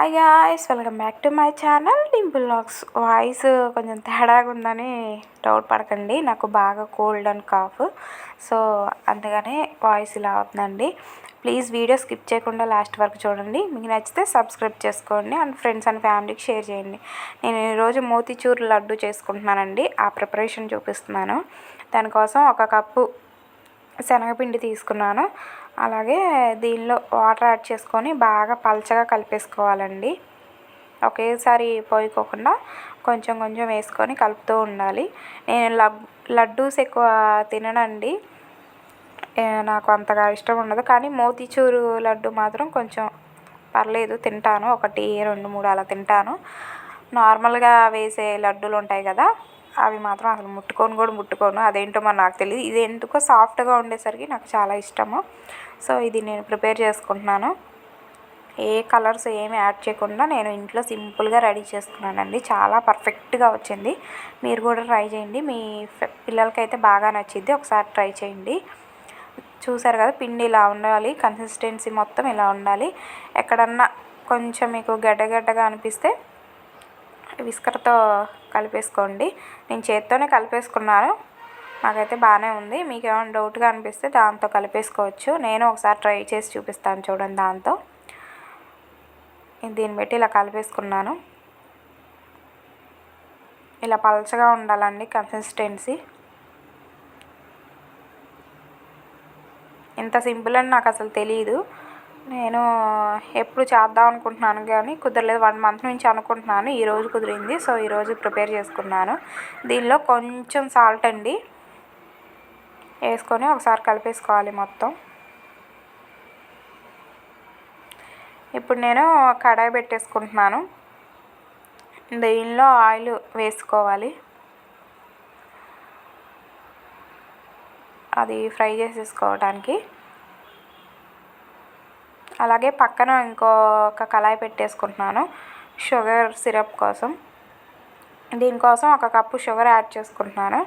Hi guys welcome back to my channel Dimple lakhs voice కొంచెం తేడాగా ఉందని డౌట్ పడకండి. నాకు బాగా కోల్డ్ అండ్ కాఫ్ సో అందుకనే వాయిస్ ఇలా అవుతుందండి. ప్లీజ్ వీడియో స్కిప్ చేయకుండా లాస్ట్ వరకు చూడండి. మీకు నచ్చితే సబ్స్క్రైబ్ చేసుకోండి అండ్ ఫ్రెండ్స్ అండ్ ఫ్యామిలీకి షేర్ చేయండి. నేను ఈరోజు మోతీచూర్ లడ్డు చేసుకుంటున్నానండి. ఆ ప్రిపరేషన్ చూపిస్తున్నాను. దానికోసం ఒక కప్పు శనగపిండి తీసుకున్నాను. అలాగే దీనిలో వాటర్ యాడ్ చేసుకొని బాగా పలచగా కలిపేసుకోవాలండి. ఒకేసారి పోయికోకుండా కొంచెం కొంచెం వేసుకొని కలుపుతూ ఉండాలి. నేను లడ్డూస్ ఎక్కువ తిననండి. నాకు అంతగా ఇష్టం ఉండదు. కానీ మోతీచూరు లడ్డు మాత్రం కొంచెం పర్లేదు తింటాను. ఒకటి రెండు మూడు అలా తింటాను. నార్మల్గా వేసే లడ్డూలు ఉంటాయి కదా అవి మాత్రం అసలు ముట్టుకొని కూడా ముట్టుకోను. అదేంటో మరి నాకు తెలియదు ఇది ఎందుకో సాఫ్ట్గా ఉండేసరికి నాకు చాలా ఇష్టము. సో ఇది నేను ప్రిపేర్ చేసుకుంటున్నాను. ఏ కలర్స్ ఏమి యాడ్ చేయకుండా నేను ఇంట్లో సింపుల్గా రెడీ చేసుకున్నానండి. చాలా పర్ఫెక్ట్గా వచ్చింది. మీరు కూడా ట్రై చేయండి. మీ పిల్లలకైతే బాగా నచ్చింది ఒకసారి ట్రై చేయండి. చూసారు కదా పిండి ఇలా ఉండాలి. కన్సిస్టెన్సీ మొత్తం ఇలా ఉండాలి. ఎక్కడన్నా కొంచెం మీకు గడ్డగడ్డగా అనిపిస్తే విస్కర్తో కలిపేసుకోండి. నేను చేత్తోనే కలిపేసుకున్నాను. నాకైతే బాగానే ఉంది. మీకు ఏమైనా డౌట్గా అనిపిస్తే దాంతో కలిపేసుకోవచ్చు. నేను ఒకసారి ట్రై చేసి చూపిస్తాను చూడండి దాంతో. దీన్ని బట్టి ఇలా కలిపేసుకున్నాను. ఇలా పలచగా ఉండాలండి కన్సిస్టెన్సీ. ఇంత సింపుల్ అని నాకు అసలు తెలియదు నేను ఎప్పుడు చేద్దాం అనుకుంటున్నాను కానీ కుదరలేదు. వన్ మంత్ నుంచి అనుకుంటున్నాను. ఈరోజు కుదిరింది. సో ఈరోజు ప్రిపేర్ చేసుకున్నాను. దీనిలో కొంచెం సాల్ట్ అండి. వేసుకొని ఒకసారి కలిపేసుకోవాలి మొత్తం. ఇప్పుడు నేను కడాయి పెట్టేసుకుంటున్నాను. దీనిలో ఆయిల్ వేసుకోవాలి. అది ఫ్రై చేసేసుకోవడానికి. అలాగే పక్కన ఇంకొక కళాయి పెట్టేసుకుంటున్నాను. షుగర్ సిరప్ కోసం. దీనికోసం ఒక కప్పు షుగర్ యాడ్ చేసుకుంటున్నాను.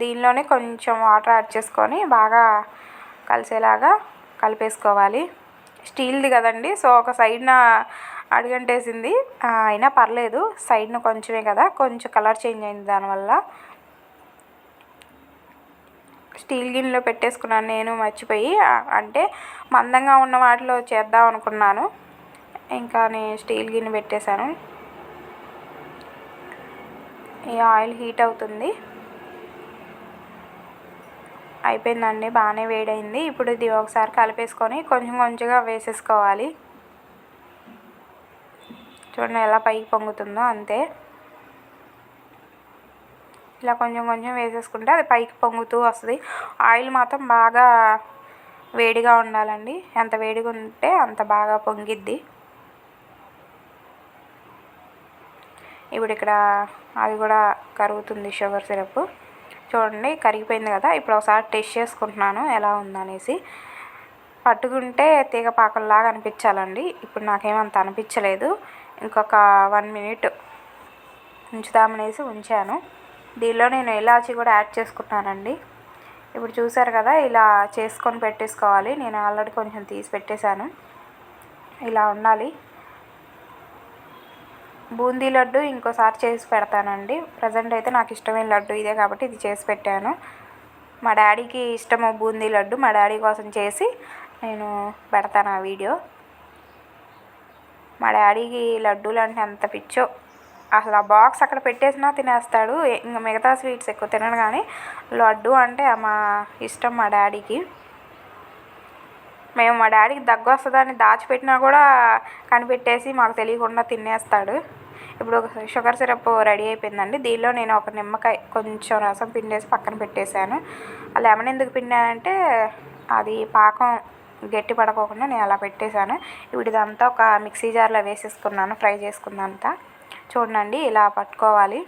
దీనిలోనే కొంచెం వాటర్ యాడ్ చేసుకొని బాగా కలిసేలాగా కలిపేసుకోవాలి. స్టీల్ది కదండి సో ఒక సైడ్న అడుగంటేసింది. అయినా పర్లేదు సైడ్ను కొంచెమే కదా కొంచెం కలర్ చేంజ్ అయింది దానివల్ల. స్టీల్ గిన్నెలో పెట్టేసుకున్నాను నేను మర్చిపోయి. అంటే మందంగా ఉన్న వాటిలో చేద్దాం అనుకున్నాను. ఇంకా నేను స్టీల్ గిన్నె పెట్టేశాను. ఈ ఆయిల్ హీట్ అవుతుంది. అయిపోయిందండి బాగానే వేడైంది. ఇప్పుడు ఇది ఒకసారి కలిపేసుకొని కొంచెం కొంచెంగా వేసేసుకోవాలి. చూడండి ఎలా పైకి పొంగుతుందో అంతే. ఇలా కొంచెం కొంచెం వేసేసుకుంటే అది పైకి పొంగుతూ వస్తుంది. ఆయిల్ మాత్రం బాగా వేడిగా ఉండాలండి. ఎంత వేడిగా ఉంటే అంత బాగా పొంగిద్ది. ఇప్పుడు ఇక్కడ అది కూడా కరుగుతుంది షుగర్ సిరప్. చూడండి కరిగిపోయింది కదా. ఇప్పుడు ఒకసారి టెస్ట్ చేసుకుంటున్నాను ఎలా ఉందనేసి. పట్టుకుంటే తీగ పాకల్లాగా అనిపించాలండి. ఇప్పుడు నాకేమంత అనిపించలేదు. ఇంకొక వన్ మినిట్ ఉంచుదామనేసి ఉంచాను. దీనిలో నేను ఇలాచి కూడా యాడ్ చేసుకుంటానండి. ఇప్పుడు చూసారు కదా ఇలా చేసుకొని పెట్టేసుకోవాలి. నేను ఆల్రెడీ కొంచెం తీసి పెట్టేశాను. ఇలా ఉండాలి. బూందీ లడ్డు ఇంకోసారి చేసి పెడతానండి. ప్రజెంట్ అయితే నాకు ఇష్టమైన లడ్డు ఇదే కాబట్టి ఇది చేసి పెట్టాను. మా డాడీకి ఇష్టము బూందీ లడ్డు. మా డాడీ కోసం చేసి నేను పెడతాను ఆ వీడియో. మా డాడీకి లడ్డూలు అంటే ఎంత పిచ్చో. అసలు ఆ బాక్స్ అక్కడ పెట్టేసినా తినేస్తాడు. ఇంకా మిగతా స్వీట్స్ ఎక్కువ తినడు కానీ లడ్డు అంటే మా ఇష్టం మా డాడీకి. మేము మా డాడీకి దగ్గు వస్తుందని దాచిపెట్టినా కూడా కనిపెట్టేసి మాకు తెలియకుండా తినేస్తాడు. ఇప్పుడు షుగర్ సిరప్ రెడీ అయిపోయిందండి. దీనిలో నేను ఒక నిమ్మకాయ కొంచెం రసం పిండేసి పక్కన పెట్టేశాను. లెమన్ ఎందుకు పిండానంటే అది పాకం గట్టి పడకోకుండా నేను అలా పెట్టేశాను. ఇప్పుడు ఇదంతా ఒక మిక్సీ జార్లో వేసేసుకున్నాను ఫ్రై చేసుకున్నంతా చూడండి ఇలా పట్టుకోవాలి.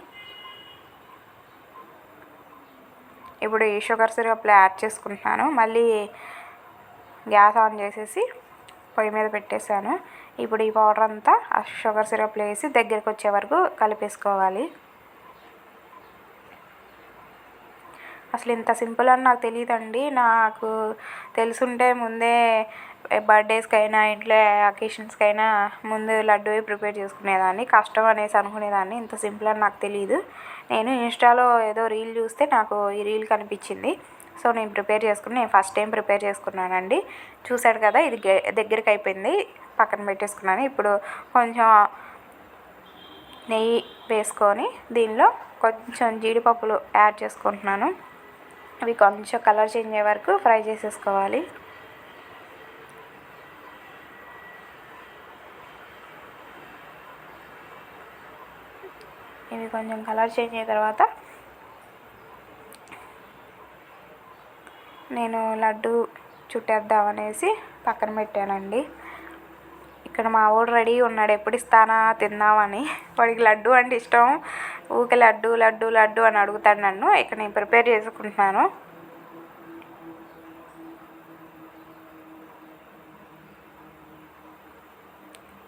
ఇప్పుడు ఈ షుగర్ సిరప్లో యాడ్ చేసుకుంటున్నాను. మళ్ళీ గ్యాస్ ఆన్ చేసేసి పొయ్యి మీద పెట్టేశాను. ఇప్పుడు ఈ పౌడర్ అంతా ఆ షుగర్ సిరప్లో వేసి దగ్గరికి వచ్చే వరకు కలిపేసుకోవాలి. అసలు ఇంత సింపుల్ అని నాకు తెలియదండి నాకు తెలుసుంటే ముందే బర్త్డేస్కి అయినా ఇంట్లో అకేషన్స్కి అయినా ముందు లడ్డూ ప్రిపేర్ చేసుకునేదాన్ని కష్టం అనేసి అనుకునేదాన్ని. ఇంత సింపుల్ అని నాకు తెలియదు నేను ఇన్స్టాలో ఏదో రీల్ చూస్తే నాకు ఈ రీల్ కనిపించింది. సో నేను ప్రిపేర్ చేసుకుని నేను ఫస్ట్ టైం ప్రిపేర్ చేసుకున్నానండి. చూశాడు కదా ఇది దగ్గరికి అయిపోయింది పక్కన పెట్టేసుకున్నాను. ఇప్పుడు కొంచెం నెయ్యి వేసుకొని దీనిలో కొంచెం జీడిపప్పులు యాడ్ చేసుకుంటున్నాను. అవి కొంచెం కలర్ చేంజ్ అయ్యే వరకు ఫ్రై చేసేసుకోవాలి. ఇవి కొంచెం కలర్ చేంజ్ అయిన తర్వాత నేను లడ్డు చుట్టేద్దాం అనేసి పక్కన పెట్టానండి. ఇక్కడ మా వాడు రెడీ ఉన్నాడు ఎప్పుడు ఇస్తానా తిందామని. వాడికి లడ్డు అంటే ఇష్టం ఊకే లడ్డు లడ్డు లడ్డు అని అడుగుతాడు నన్ను. ఇక్కడ నేను ప్రిపేర్ చేసుకుంటున్నాను.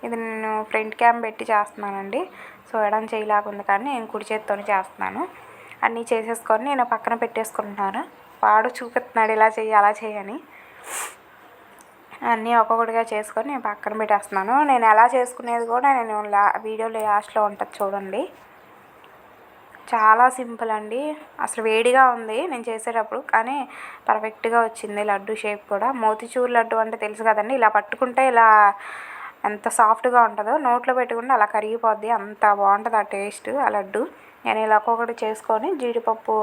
ఇది నేను ఫ్రంట్ క్యామ్ పెట్టి చేస్తున్నానండి. సో ఎడం చేయలాగా ఉంది కానీ నేను కుడి చేతితోనే చేస్తున్నాను. అన్నీ చేసేసుకొని నేను పక్కన పెట్టేసుకుంటున్నాను. వాడు చూపిస్తున్నాడు ఇలా చేయి అలా చేయని అన్నీ ఒక్కొక్కటిగా చేసుకొని నేను పక్కన పెట్టేస్తున్నాను. నేను ఎలా చేసుకునేది కూడా నేను లా వీడియో లాస్ట్లో ఉంటుంది చూడండి. చాలా సింపుల్ అండి. అసలు వేడిగా ఉంది నేను చేసేటప్పుడు కానీ పర్ఫెక్ట్గా వచ్చింది లడ్డు షేప్ కూడా. మోతిచూర్ లడ్డు అంటే తెలుసు కదండి ఇలా పట్టుకుంటే ఇలా ఎంత సాఫ్ట్గా ఉంటుందో నోట్లో పెట్టుకుంటే అలా కరిగిపోద్ది. అంత బాగుంటుంది ఆ టేస్ట్ ఆ లడ్డు. నేను ఇలా ఒక్కొక్కటి చేసుకొని జీడిపప్పు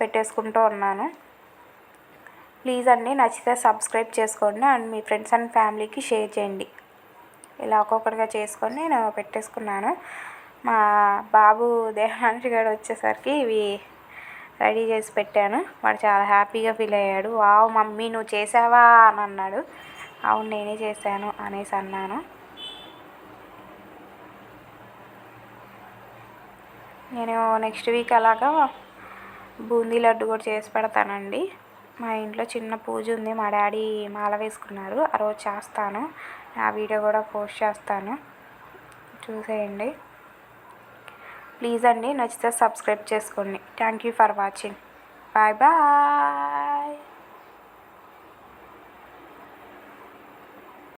పెట్టేసుకుంటూ ఉన్నాను. ప్లీజ్ అండి నచ్చితే సబ్స్క్రైబ్ చేసుకోండి అండ్ మీ ఫ్రెండ్స్ అండ్ ఫ్యామిలీకి షేర్ చేయండి. ఇలా ఒక్కొక్కటిగా చేసుకొని నేను పెట్టేసుకున్నాను. మా బాబు దేహాంశ్ గడు వచ్చేసరికి ఇవి రెడీ చేసి పెట్టాను. వాడు చాలా హ్యాపీగా ఫీల్ అయ్యాడు. వావ్ మమ్మీ నువ్వు చేసావా? అని అన్నాడు. అవును నేనే చేశాను అనేసి అన్నాను. నేను నెక్స్ట్ వీక్ అలాగా బూందీ లడ్డు కూడా చేసి పెడతానండి. మా ఇంట్లో చిన్న పూజ ఉంది. మా డాడీ మాల వేసుకున్నారు. ఆ రోజు చేస్తాను. ఆ వీడియో కూడా పోస్ట్ చేస్తాను. చూసేయండి. ప్లీజ్ అండి నచ్చితే సబ్స్క్రైబ్ చేసుకోండి. Thank you for watching bye bye